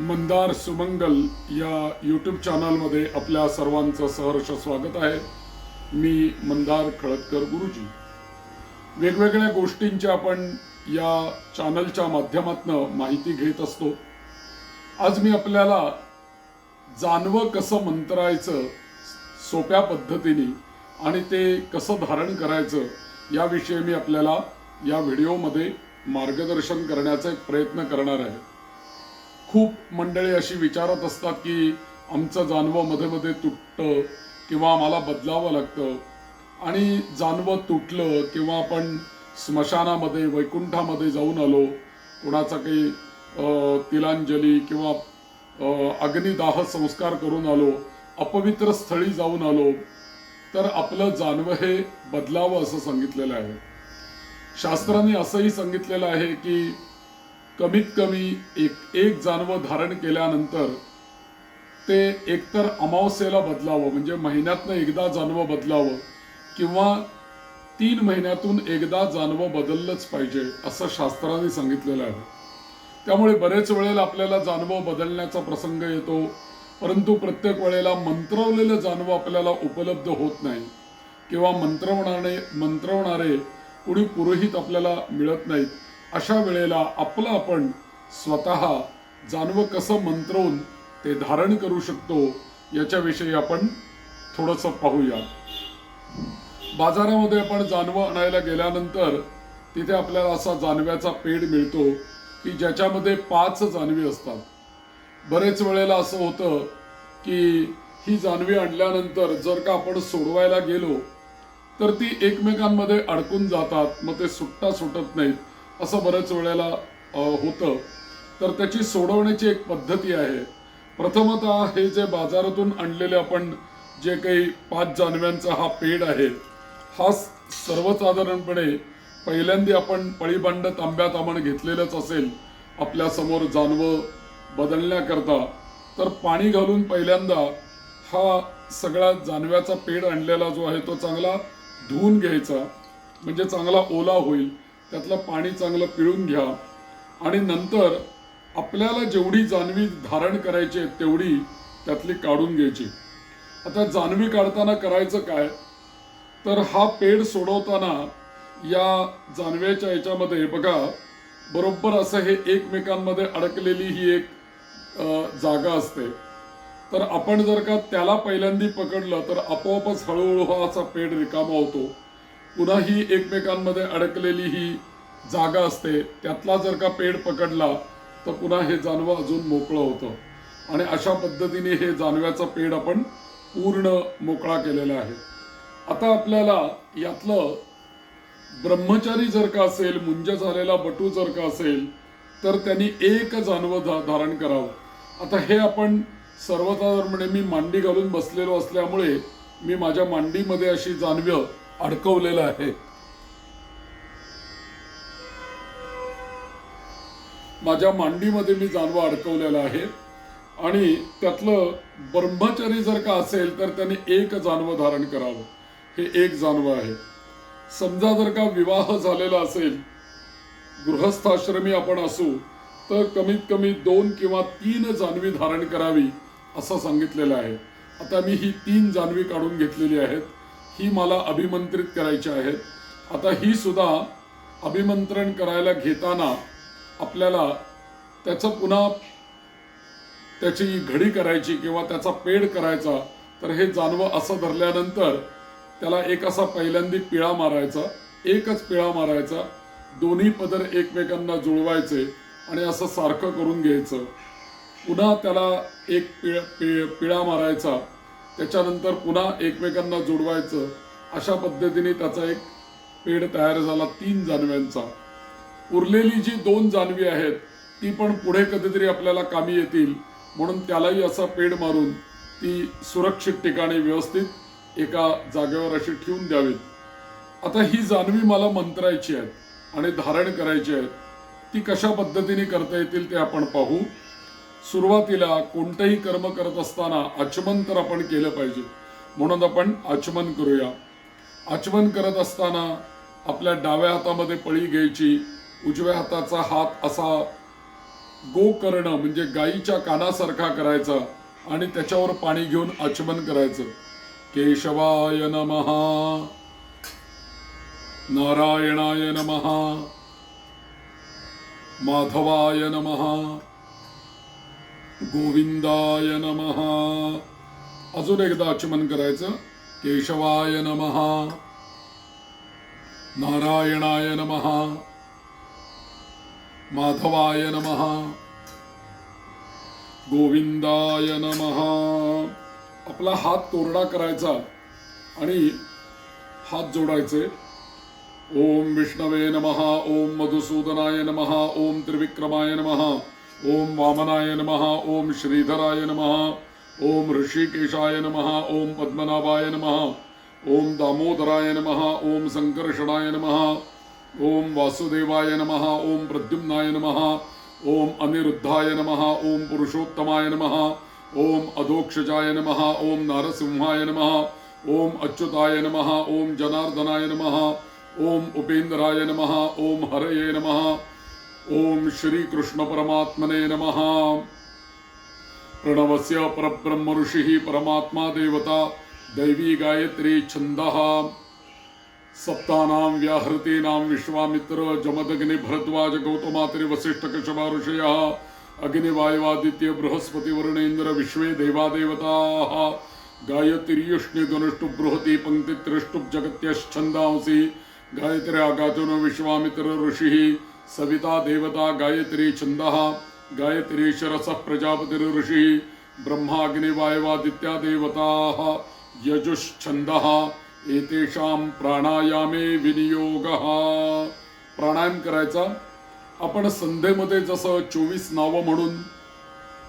मंदार सुमंगल या यूट्यूब चॅनलमध्ये आपल्या सर्वांचं सहर्ष स्वागत आहे. मी मंदार खळदकर गुरुजी. वेगवेगळ्या गोष्टींची आपण या चॅनलच्या माध्यमातून माहिती घेत असतो. आज मी आपल्याला जानवं कसं मंत्रायचं सोप्या पद्धतीने आणि ते कसं धारण करायचं याविषयी मी आपल्याला या व्हिडिओमध्ये मार्गदर्शन करण्याचा एक प्रयत्न करणार आहे. खूप मंडळी अशी विचारत असतात की आमचं जानवं मध्ये मध्ये तुटतं किंवा आम्हाला बदलावं लागतं. आणि जानवं तुटलं किंवा आपण स्मशानामध्ये वैकुंठामध्ये जाऊन आलो कोणाचा काही तिलांजली किंवा अग्निदाह संस्कार करून आलो अपवित्र स्थळी जाऊन आलो तर आपलं जानवं हे बदलावं असं सांगितलेलं आहे. शास्त्रांनी असंही सांगितलेलं आहे की कमीत कमी एक एक जानवं धारण केल्यानंतर ते एकतर अमावस्येला बदलावं म्हणजे महिन्यातनं एकदा जानवं बदलावं किंवा तीन महिन्यातून एकदा जानवं बदललंच पाहिजे असं शास्त्राने सांगितलेलं आहे. त्यामुळे बरेच वेळेला आपल्याला जानवं बदलण्याचा प्रसंग येतो परंतु प्रत्येक वेळेला मंत्रवलेलं जानवं आपल्याला उपलब्ध होत नाही किंवा मंत्रवणारे मंत्रवणारे कुणी पुरोहित आपल्याला मिळत नाहीत. अशा वेळेला आपलं आपण स्वतः जानवं कसं मंत्रवून ते धारण करू शकतो याच्याविषयी आपण थोडंसं पाहूया बाजारामध्ये आपण जानवं आणायला गेल्यानंतर तिथे आपल्याला असा जानव्याचा पेड मिळतो की ज्याच्यामध्ये पाच जानवी असतात. बरेच वेळेला असं होतं की ही जानवी आणल्यानंतर जर का आपण सोडवायला गेलो तर ती एकमेकांमध्ये अडकून जातात मग ते सुट्टा सुटत नाहीत. असं बऱ्याच वेळेला होतं. तर त्याची सोडवण्याची एक पद्धती आहे. प्रथमत हे जे बाजारातून आणलेले आपण जे काही पाच जानव्यांचा हा पेड आहे हा सर्वसाधारणपणे पहिल्यांदा आपण पळीभांड तांब्यात आपण घेतलेलंच असेल आपल्यासमोर जानवं बदलण्याकरता. तर पाणी घालून पहिल्यांदा हा सगळा जानव्याचा पेड आणलेला जो आहे तो चांगला धुवून घ्यायचा. म्हणजे चांगला ओला होईल. त्यातलं पाणी चांगलं पिळून घ्या. आणि नंतर आपल्याला जेवढी जानवी धारण करायची आहे तेवढी त्यातली काढून घ्यायची. आता जानवी काढताना करायचं काय? तर हा पेड सोडवताना या जानव्याच्या याच्यामध्ये बघा बरोबर असं हे एकमेकांमध्ये अडकलेली ही एक जागा असते. तर आपण जर का त्याला पहिल्यांदी पकडलं तर आपोआपच हळूहळू हा असा पेड रिकामा होतो. पुन्हा ही एकमेकांमध्ये अडकलेली ही जागा असते. त्यातला जर का पेड पकडला तर पुन्हा हे जानवं अजून मोकळं होतं. आणि अशा पद्धतीने हे जानव्याचा पेड आपण पूर्ण मोकळा केलेला आहे. आता आपल्याला यातलं ब्रह्मचारी जर का असेल मुंज झालेला बटू जर का असेल तर त्यांनी एक जानवं धा- धारण करावं. आता हे आपण सर्वसाधारणपणे म्हणजे मी मांडी घालून बसलेलो असल्यामुळे मी माझ्या मांडीमध्ये अशी जानव्य अडकवलेलं आहे. माझ्या मांडीमध्ये मी जानवं अडकवलेलं आहे. आणि त्यातलं ब्रह्मचारी जर का असेल तर त्याने एक जानवं धारण करावं. हे एक जानवं आहे. समजा जर का विवाह झालेला असेल गृहस्थाश्रमी आपण असू तर कमीत कमी दोन किंवा तीन जानवी धारण करावी असं सांगितलेलं आहे. आता मी ही तीन जानवी काढून घेतलेली आहेत. ही मला अभिमंत्रित करायची आहेत. आता ही सुद्धा अभिमंत्रण करायला घेताना आपल्याला त्याचं पुन्हा त्याची घडी करायची किंवा त्याचा पेड करायचा तर हे जानवं असं धरल्यानंतर त्याला एक असा पहिल्यांदी पिळा मारायचा एकच पिळा मारायचा दोन्ही पदर एकमेकांना जुळवायचे आणि असं सारखं करून घ्यायचं. पुन्हा त्याला एक पिळ पिळ पिळा मारायचा. त्याच्यानंतर पुन्हा एकमेकांना जोडवायचं. अशा पद्धतीने त्याचा एक पेड तयार झाला तीन जानव्यांचा उरलेली जी दोन जानवी आहेत ती पण पुढे कधीतरी आपल्याला कामी येतील. म्हणून त्यालाही असा पेड मारून ती सुरक्षित ठिकाणी व्यवस्थित एका जागेवर अशी ठेवून द्यावीत. आता ही जानवी मला मंत्रायची आहेत आणि धारण करायची आहेत. ती कशा पद्धतीने करता येतील ते आपण पाहू. सुरुवातीला कोणतंही कर्म करत असताना आचमन तर आपण केलं पाहिजे. म्हणून आपण आचमन करूया. आचमन करत असताना आपल्या डाव्या हातामध्ये पळी घ्यायची उजव्या हाताचा हात असा गो करणं म्हणजे गायीच्या कानासारखा करायचा आणि त्याच्यावर पाणी घेऊन आचमन करायचं. केशवाय नमहा नारायणाय नमहा माधवाय नमहा गोविंदाय नमहा अजून एकदा आचमन करायचं. केशवाय नमहा नारायणाय नमहा माधवाय नमहा गोविंदाय नमहा आपला हात कोरडा करायचा आणि हात जोडायचे. ओम विष्णवे नमहा ओम मधुसूदनाय नमहा ओम त्रिविक्रमाय नमहा ओम वामनाय नमः ओम श्रीधराय नमः ओम ऋषिकेशाय नमः ओम पद्मनाभाय नमः ओम दामोदराय नम ओम संकर्षणाय नमः ओम वासुदेवाय नमः ओम प्रद्युम्नाय नम ओम अनिरुद्धाय नमः ओम पुरुषोत्तमाय नमः ओम अधोक्षजाय नमः ओम नारसिंहाय नमः ओम अच्युताय नमः ओम जनार्दनाय नमः ओम उपेन्द्राय नमः ओम हरये नमः ओम श्री कृष्ण परमात्मने नमः। प्रणवस्य परब्रह्म ऋषिः परमात्मा देवता दैवी गायत्री छन्दः। सप्तानां व्याहृतीनां विश्वामित्र जमदग्नि भरद्वाज गौतमात्रि वसिष्ठ कशवा ऋषयः अग्निवायुवादित्य बृहस्पति वरुणेन्द्र विश्वे देवादेवताः। गायत्रीयुष्णिगनुष्टु बृहति पङ्क्तित्रिष्टुप् जगत्यश्छन्दांसि। गायत्री आगातुनो विश्वामित्र ऋषिः। सविता देवता गायत्री छंदः गायत्री शरसः प्रजापतिर् ऋषिः ब्रह्माग्निवायुवादित्या देवताः यजुश्छन्दः एतेषां प्राणायामे विनियोगः। प्राणायाम करायचा? आपण संध्येमध्ये जसं चोवीस नावं म्हणून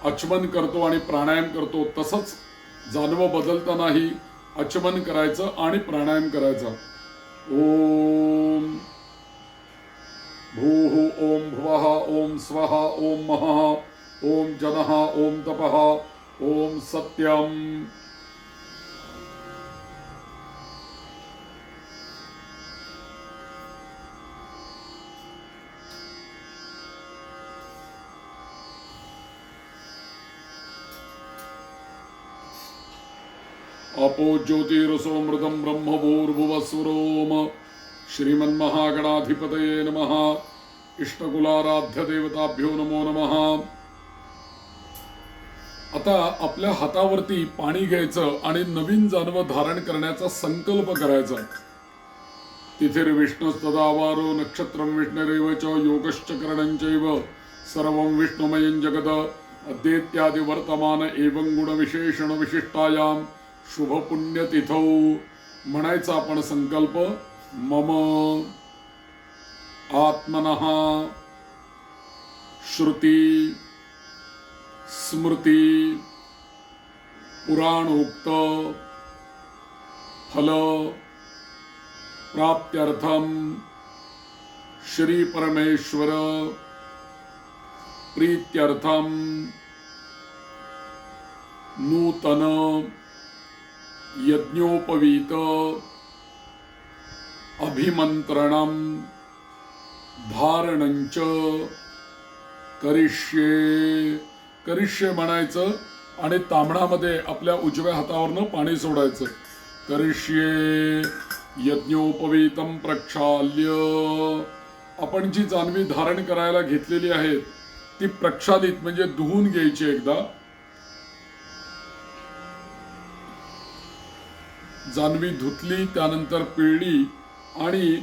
आचमन करतो आणि प्राणायाम करतो तसंच जानवं बदलतानाही आचमन करायचं आणि प्राणायाम करायचा. ओम भूः ॐ भुवः ॐ स्वः ॐ महः ॐ जनः ॐ तपः ॐ सत्यम्। अपो ज्योतिरसो मृदं ब्रह्मभूर्भुवस्वरोम। श्रीमन्महागणाधिपतये नमः। इष्टकुलाराध्य देवताभ्यो नमो नमः। आता आपल्या हातावरती पाणी घ्यायचं आणि नवीन जानवं धारण करण्याचा संकल्प करायचा. तिथे विष्णुस्तदावारो नक्षत्रं विष्णुरेव च योगश्च करणंचैव सर्वं विष्णुमयं जगद अद्येत्यादि वर्तमान एवं गुणविशेषण विशिष्टायां शुभ पुण्यतिथौ म्हणायचा आपण संकल्प. मम आत्मनः श्रुती स्मृती पुराणोक्त फल प्राप्त्यर्थम श्री परमेश्वर प्रीत्यर्थम नूतन यज्ञोपवीत अभिमंत्रणम धारणंच करिष्ये. करिष्ये म्हणायचं आणि तांबणामध्ये आपल्या उजव्या हातावरनं पाणी सोडायचं. करिष्ये यज्ञोपवीतम प्रक्षाल्य. आपण जी जानवी धारण करायला घेतलेली आहे ती प्रक्षालित म्हणजे धुवून घ्यायची एकदा. जानवी धुतली त्यानंतर पिळली आणि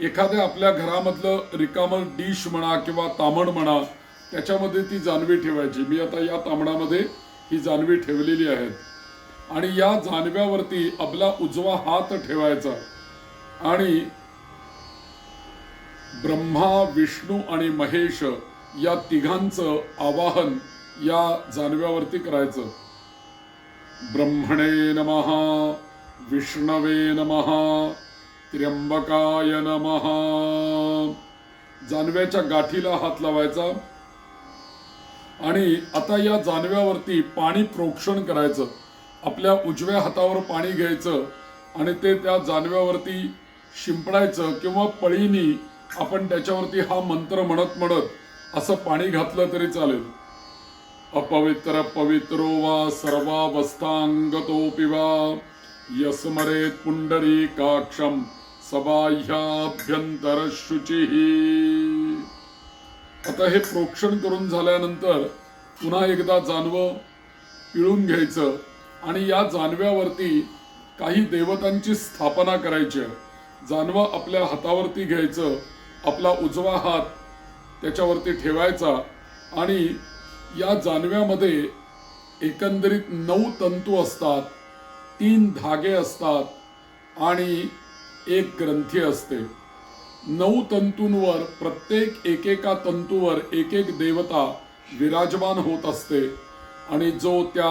एखाद्या आपल्या घरामधलं रिकामं डिश म्हणा किंवा तामण म्हणा त्याच्यामध्ये ती जानवी ठेवायची. मी आता या तांबडामध्ये ही जानवी ठेवलेली आहेत. आणि या जानव्यावरती आपला उजवा हात ठेवायचा. आणि ब्रह्मा विष्णू आणि महेश या तिघांचं आवाहन या जानव्यावरती करायचं. ब्रह्मणे नमहा विष्णवे नमहा त्र्यंबकाय नमः. जानव्याच्या गाठीला हात लावायचा. आणि आता या जानव्यावरती पाणी प्रोक्षण करायचं. आपल्या उजव्या हातावर पाणी घ्यायचं आणि ते त्या जानव्यावरती शिंपडायचं किंवा पळीनी आपण त्याच्यावरती हा मंत्र म्हणत म्हणत असं पाणी घातलं तरी चालेल. अपवित्र पवित्रो वा सर्वावस्थांगतोऽपि वा। यस्मरेत पुंडरी काक्षम सबाह्याभ्यंतर शुचिः आता हे प्रोक्षण करून झाल्यानंतर पुन्हा एकदा जानवं पिळून घ्यायचं आणि या जानव्यावरती काही देवतांची स्थापना करायची. जानवं आपल्या हातावरती घ्यायचं आपला उजवा हात त्याच्यावरती ठेवायचा आणि या जानव्यामध्ये एकंदरीत नऊ तंतू असतात तीन धागे असतात आणि एक ग्रंथी असते. नऊ तंतूंवर प्रत्येक एकेका तंतूवर एक एक देवता विराजमान होत असते आणि जो त्या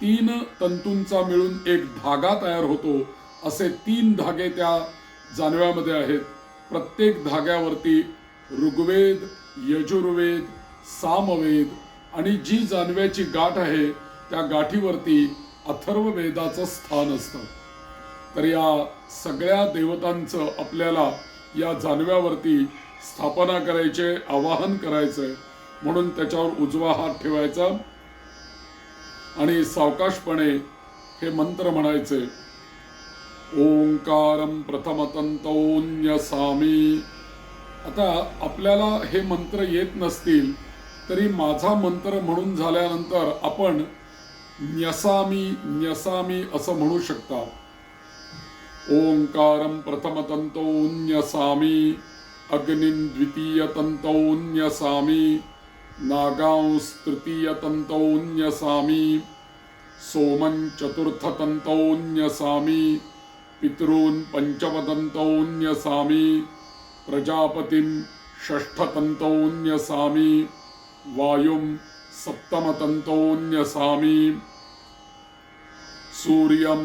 तीन तंतूंचा मिळून एक धागा तयार होतो असे तीन धागे त्या जानव्यामध्ये आहेत. प्रत्येक धाग्यावरती ऋग्वेद यजुर्वेद सामवेद आणि जी जानव्याची गाठ आहे त्या गाठीवरती अथर्ववेदाचं स्थान असतं. तर या सगळ्या देवतांचं आपल्याला या जानव्यावरती स्थापना करायचे आवाहन करायचं म्हणून त्याच्यावर उजवा हात ठेवायचा आणि सावकाशपणे हे मंत्र म्हणायचे. ओंकारम प्रथमतंतोन्यसामी आता आपल्याला हे मंत्र येत नसतील तरी माझा मंत्र म्हणून झाल्यानंतर आपण न्यसामी न्यसामी असं म्हणू शकता. ओंकारं प्रथमतन्तोऽन्यसामि अग्निं द्वितीयतन्तोऽन्यसामि नागांस्तृतीयतन्तोऽन्यसामि सोमं चतुर्थतन्तौन्यसामि पितॄन् पञ्चमतन्तोऽन्यसामि प्रजापतिं षष्ठतन्तौन्यसामि वायुं सप्तमतन्तौन्यसामि सूर्यं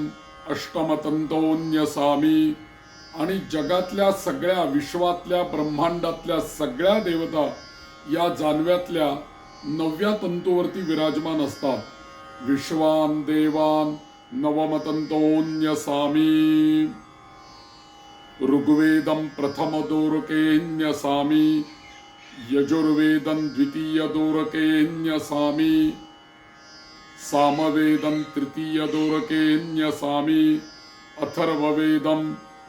अष्टमतंतोन्यसामी आणि जगातल्या सगळ्या विश्वातल्या ब्रह्मांडातल्या सगळ्या देवता या जानव्यातल्या नवव्या तंतूवरती विराजमान असतात. विश्वान देवान नवमतंतोन्यसामी ऋग्वेदं प्रथमदोरकेन्यसामी यजुर्वेदं द्वितीयदोरकेन्यसामी सामवेदं तृतीयदोरकेऽन्यसामि। अथर्ववेदं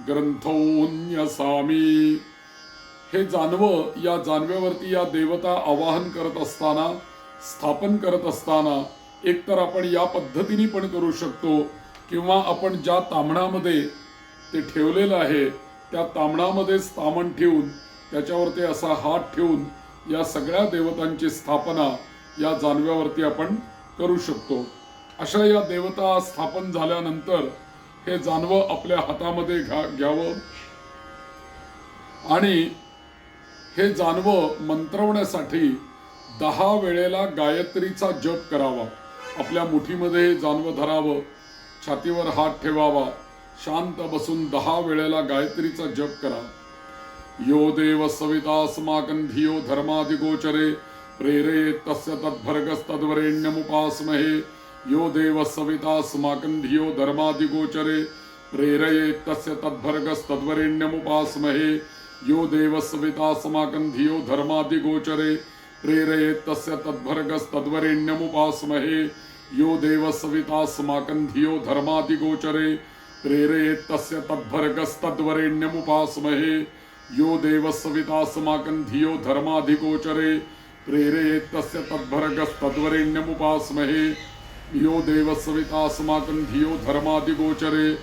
ग्रंथोऽन्यसामि हे जानवं या जानव्यावरती या देवता आवाहन करत असताना स्थापन करत असताना एकतर आपण या पद्धतीने पण करू शकतो किंवा आपण ज्या तांबणामध्ये ते ठेवलेलं आहे त्या तांबणामध्येच तामण ठेवून त्याच्यावरती असा हात ठेवून या सगळ्या देवतांची स्थापना या जानव्यावरती आपण करू शकतो. अशा या देवता स्थापन झाल्यानंतर हे जानवं आपल्या हातामध्ये घ्या घ्यावं. आणि हे जानवं मंत्रवण्यासाठी दहा वेळेला गायत्रीचा जप करावा. आपल्या मुठीमध्ये हे जानवं धरावं. छातीवर हात ठेवावा. शांत बसून दहा वेळेला गायत्रीचा जप करा. यो देव सविता सवितास्माकं धियो धर्मादिगोचरे प्रेरयेत् तस्य तद्भर्गस्तद्वरेण्यमुपास्महे। यो देव सवितास्माकं धियो धर्मादिगोचरे। प्रेरयेत् तस्य तद्भर्गस्तद्वरेण्यमुपास्महे। यो देव सवितास्माकं धियो धर्मादिगोचरे। प्रेरयेत् तस्य तद्भर्गस्तद्वरेण्यमुपास्महे। यो देव सवितास्माकं धियो धर्मादिगोचरे। प्रेरयेत् तस्य तद्भर्गस्तद्वरेण्यमुपास्महे। यो देव सवितास्माकं धियो धर्माधिगोचरे प्रेरयेत् तस्य तद्भर्गस्तद्वरेण्यमुपास्महे। यो देव सवितास्माकं धियो धर्माधिगोचरे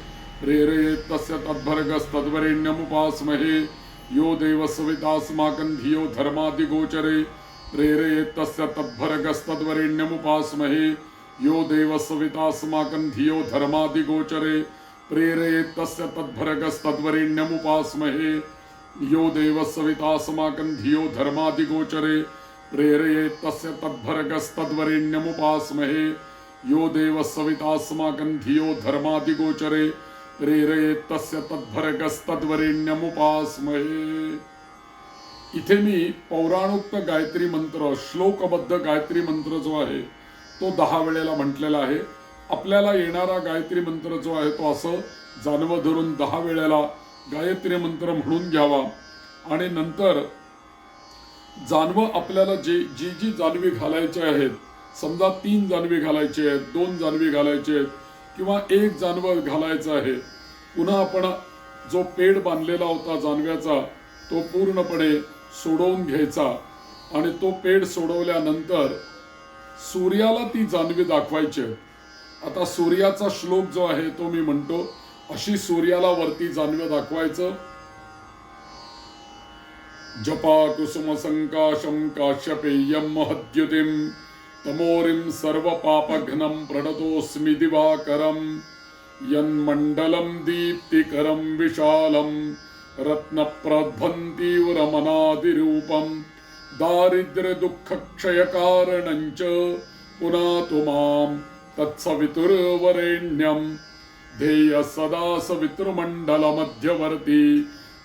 प्रेरयेत् तस्य तद्भर्गस्तद्वरेण्यमुपास्महे। यो देव सवितास्माकं धियो धर्माधिगोचरे प्रेरयेत् तस्य तद्भर्गस्तद्वरेण्यमुपास्महे। यो देव सवितास्माकं धियो धर्माधिगोचरे प्रेरयेत् तस्य तद्भर्गस्तद्वरेण्यमुपास्महे। यो देव सवितास्माकं धियो धर्माधिगोचरे प्रेरयेत् तस्य तद्भर्गस्तद्वरेण्यमुपास्महे। यो देवस्सवितास्माकं धियो धर्मादिगोचरे। प्रेरयेत् तस्य तद्भर्गस्तद्वरेण्यमुपास्महे। इथे मी पौराणोक्त गायत्री मंत्र श्लोकबद्ध गायत्री मंत्र जो आहे तो दहा वेळेला म्हटलेला आहे. आपल्याला येणारा गायत्री मंत्र जो आहे तो असं जाणवं धरून दहा वेळेला गायत्री मंत्र म्हणून घ्यावा. आणि नंतर जानवं आपल्याला जे जी जी जानवी घालायचे आहेत समजा तीन जानवी घालायची आहेत दोन जानवी घालायचे आहेत किंवा एक जानवं घालायचं आहे पुन्हा आपण जो पेड बांधलेला होता जानव्याचा तो पूर्णपणे सोडवून घ्यायचा. आणि तो पेड सोडवल्यानंतर सूर्याला ती जानवी दाखवायची आता सूर्याचा श्लोक जो आहे तो मी म्हणतो अशी सूर्याला वरती जानव्या दाखवायचं जपाकुसुमसङ्काशं काश्यपेयं महद्युतिं तमोरिं सर्वपापघ्नं प्रणतोऽस्मि दिवाकरं यन्मण्डलं दीप्तिकरं विशालं रत्नप्रध्वन्तीव्रमनादिरूपं दारिद्र्यदुःखक्षयकारणं च पुनातु मां तत्सवितुर्वरेण्यं ध्येयः सदा सवितृमण्डलमध्यवर्ती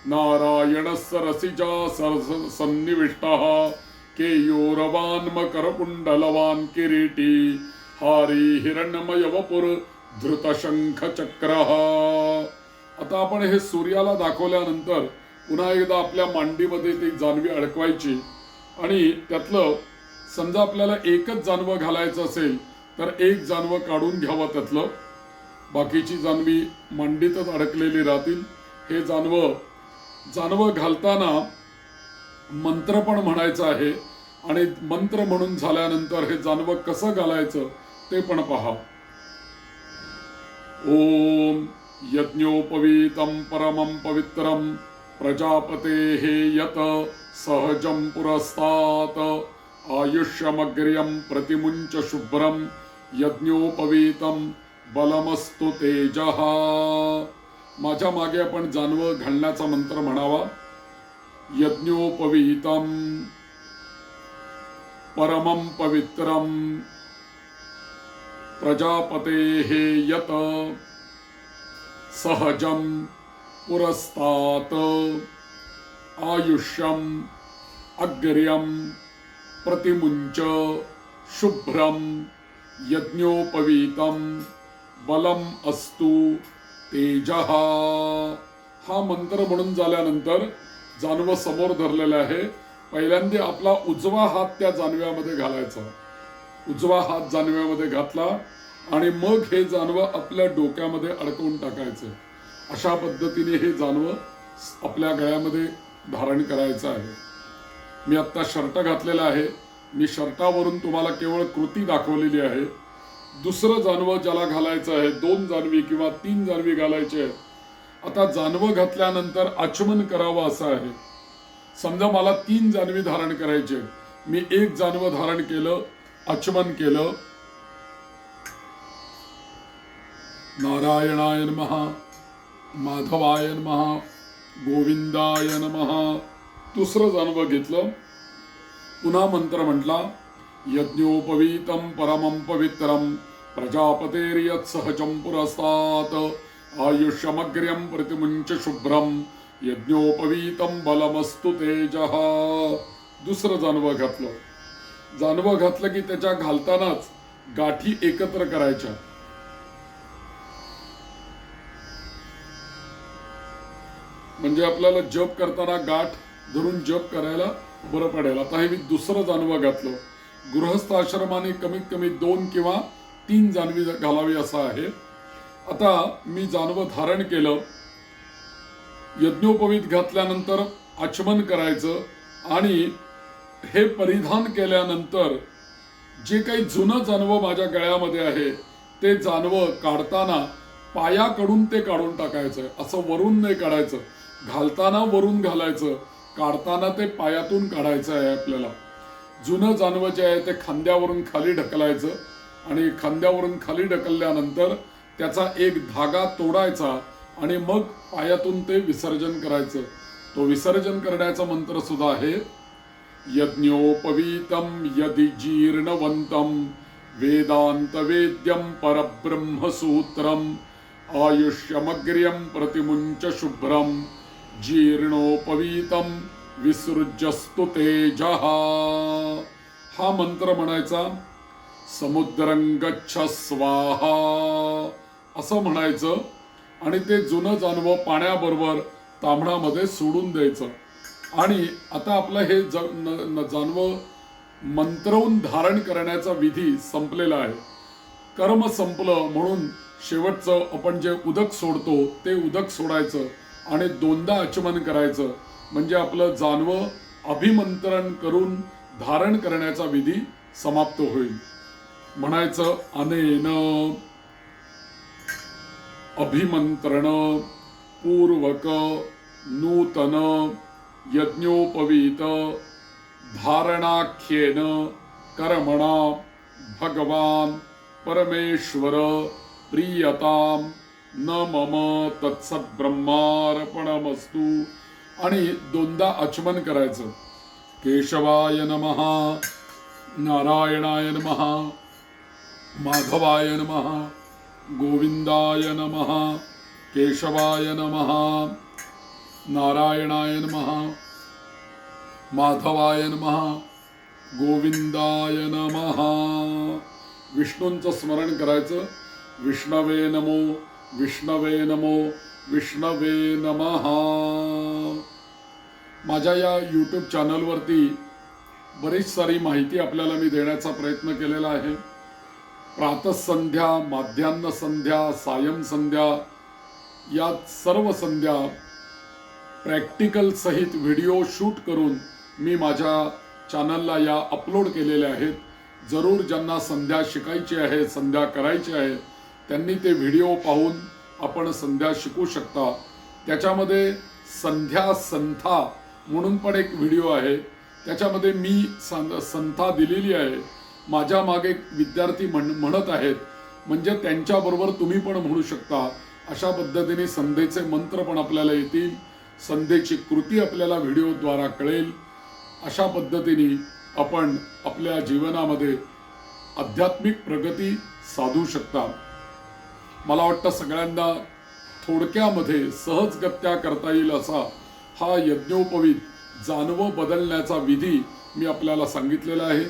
नारायणः सरसिजा सरस सन्निविष्टः केयूरवान् मकरकुण्डलवान् किरीटी हारी हिरण्यमय वपुर धृतशंखचक्रः आता आपण हे सूर्याला दाखवल्यानंतर पुन्हा एकदा आपल्या मांडीमध्ये ती जानवी अडकवायची आणि त्यातलं समजा आपल्याला एकच जानवं घालायचं असेल तर एक जानवं काढून घ्यावं त्यातलं. बाकीची जानवी मांडीतच अडकलेली राहतील. हे जानवं जानवं घालताना मंत्र पण म्हणायचं आहे आणि मंत्र म्हणून झाल्यानंतर हे जानवं कसं घालायचं ते पण पहा. ओम यज्ञोपवीतं परमं पवित्रं प्रजापतेः यत सहजं पुरस्तात्। आयुष्यमग्र्यं प्रतिमुञ्च शुभ्रं यज्ञोपवीतं बलमस्तु तेजः। माझ्या मागे आपण जानवं घालण्याचा मंत्र म्हणावा. यज्ञोपविहितम परमं पवित्रं प्रजापतेः यत सहजं पुरस्तात् आयुष्यम् अग्र्यं प्रतिमुंच शुभ्रं यज्ञोपवीतम बलम अस्तु तेजः हा मंत्र म्हणून झाल्यानंतर जानवं समोर धरलेलं आहे. पहिल्यांदा आपला उजवा हात त्या जानव्यामध्ये घालायचा. उजवा हात जानव्यामध्ये घातला आणि मग हे जानवं आपल्या डोक्यामध्ये अडकवून टाकायचं. अशा पद्धतीने हे जानवं आपल्या गळ्यामध्ये धारण करायचं आहे. मी आत्ता शर्ट घातलेला आहे. मी शर्टावरून तुम्हाला केवळ कृती दाखवलेली आहे. दुसरं जानवं ज्याला घालायचं आहे दोन जानवी किंवा तीन जानवी घालायचे आहेत. आता जानवं घातल्यानंतर आचमन करावं असं आहे. समजा मला तीन जानवी धारण करायचे मी एक जानवं धारण केलं आचमन केलं. नारायणाय महा माधवाय महा गोविंदाय महा दुसरं जानवं घेतलं. पुन्हा मंत्र म्हटला यज्ञोपवीतं परमं पवित्रं प्रजापतेर्यत्सहजं पुरस्तात् आयुष्यमग्र्यं प्रतिमुञ्च शुभ्रं यज्ञोपवीतं बलमस्तु तेजः। दुसरं जानवं घातलं. जानवं घातलं की त्याच्या घालतानाच गाठी एकत्र करायच्या. म्हणजे आपल्याला जप करताना गाठ धरून जप करायला बरं पडेल. आता हे मी दुसरं जानवं घातलं. गृहस्थ आश्रमाने कमीत कमी दोन किंवा तीन जानवी घालावी असं आहे. आता मी जानवं धारण केलं. यज्ञोपवीत घातल्यानंतर आचमन करायचं आणि हे परिधान केल्यानंतर जे काही जुनं जानवं माझ्या गळ्यामध्ये आहे ते जानवं काढताना पायाकडून ते काढून टाकायचं. असं वरून नाही काढायचं. घालताना वरून घालायचं. काढताना ते पायातून काढायचं आहे आपल्याला. जुनं जानवं जे आहे ते खांद्यावरून खाली ढकलायचं आणि खांद्यावरून खाली ढकलल्यानंतर त्याचा एक धागा तोडायचा आणि मग पायातून ते विसर्जन करायचं. तो विसर्जन करण्याचा मंत्र सुद्धा आहे यज्ञोपवीतं यदि वेदांत वेद्यम परब्रह्मसूत्रम् आयुष्यमग्र्यम प्रतिमुंच शुभ्रम जीर्णोपवीतं विसृजस्तु तेजः. हा मंत्र म्हणायचा समुद्रंगच्छ स्वाहा असं म्हणायचं आणि ते जुनं जानवं पाण्याबरोबर तांबडामध्ये सोडून द्यायचं. आणि आता आपलं हे ज न- जानवं मंत्रवून धारण करण्याचा विधी संपलेला आहे. कर्म संपलं म्हणून शेवटचं आपण जे उदक सोडतो ते उदक सोडायचं आणि दोनदा आचमन करायचं. म्हणजे आपलं जानवं अभिमंत्रण करून धारण करण्याचा विधी समाप्त होईल. म्हणायचं अनेन अभिमंत्रण पूर्वक नूतन यज्ञोपवीत धारणाख्येन कर्मणा भगवान परमेश्वर प्रियताम न मम तत्सद्ब्रह्मार्पणमस्तु आणि दोनदा आचमन करायचं. केशवाय महा नारायणाय महा माधवाय महा गोविंदाय महा केशवाय महा नारायणाय महा माधवाय महा गोविंदाय महा विष्णूंचं स्मरण करायचं. विष्णवे नमो विष्णवे नमो विष्णवे नमहा माझ्या या यूट्यूब चॅनलवरती बरीच सारी माहिती आपल्याला मी देण्याचा प्रयत्न केलेला आहे. प्रातसंध्या माध्यान्ह संध्या सायं संध्या या सर्व संध्या प्रॅक्टिकल सहित व्हिडिओ शूट करून मी माझ्या चॅनलला या अपलोड केलेल्या आहेत. जरूर ज्यांना संध्या शिकायची आहे संध्या करायची आहे त्यांनी ते व्हिडिओ पाहून आपण संध्या शिकू शकता. त्याच्यामध्ये संध्या संथा म्हणून पण एक व्हिडिओ आहे. त्याच्यामध्ये मी सं- संथा दिलेली आहे. माझ्या मागे विद्यार्थी म्हण म्हणत आहेत. म्हणजे त्यांच्याबरोबर तुम्ही पण म्हणू शकता. अशा पद्धतीने संधेचे मंत्र पण आपल्याला येतील. संधेची कृती आपल्याला व्हिडिओद्वारा कळेल. अशा पद्धतीने आपण आपल्या जीवनामध्ये आध्यात्मिक प्रगती साधू शकता. मला वाटतं सगळ्यांना थोडक्यामध्ये सहजगत्या करता येईल असा हा यज्ञोपवीत जानवं बदलण्याचा विधी मी आपल्याला सांगितलेला आहे.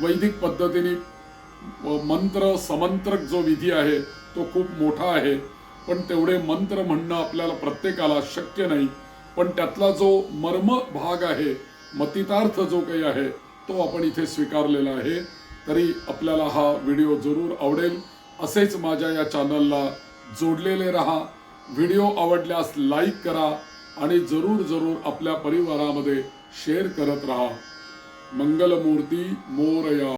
वैदिक पद्धतीने मंत्र समंत्रक जो विधी आहे तो खूप मोठा आहे. पण तेवढे मंत्र म्हणणं आपल्याला प्रत्येकाला शक्य नाही. पण त्यातला जो मर्म भाग आहे मतितार्थ जो काही आहे तो आपण इथे स्वीकारलेला आहे. तरी आपल्याला हा व्हिडिओ जरूर आवडेल. असेच माझ्या या चॅनलला जोडलेले रहा. व्हिडिओ आवडल्यास लाईक करा. आणि जरूर जरूर आपल्या परिवारामध्ये शेअर करत राहा. मंगलमूर्ती मोरया.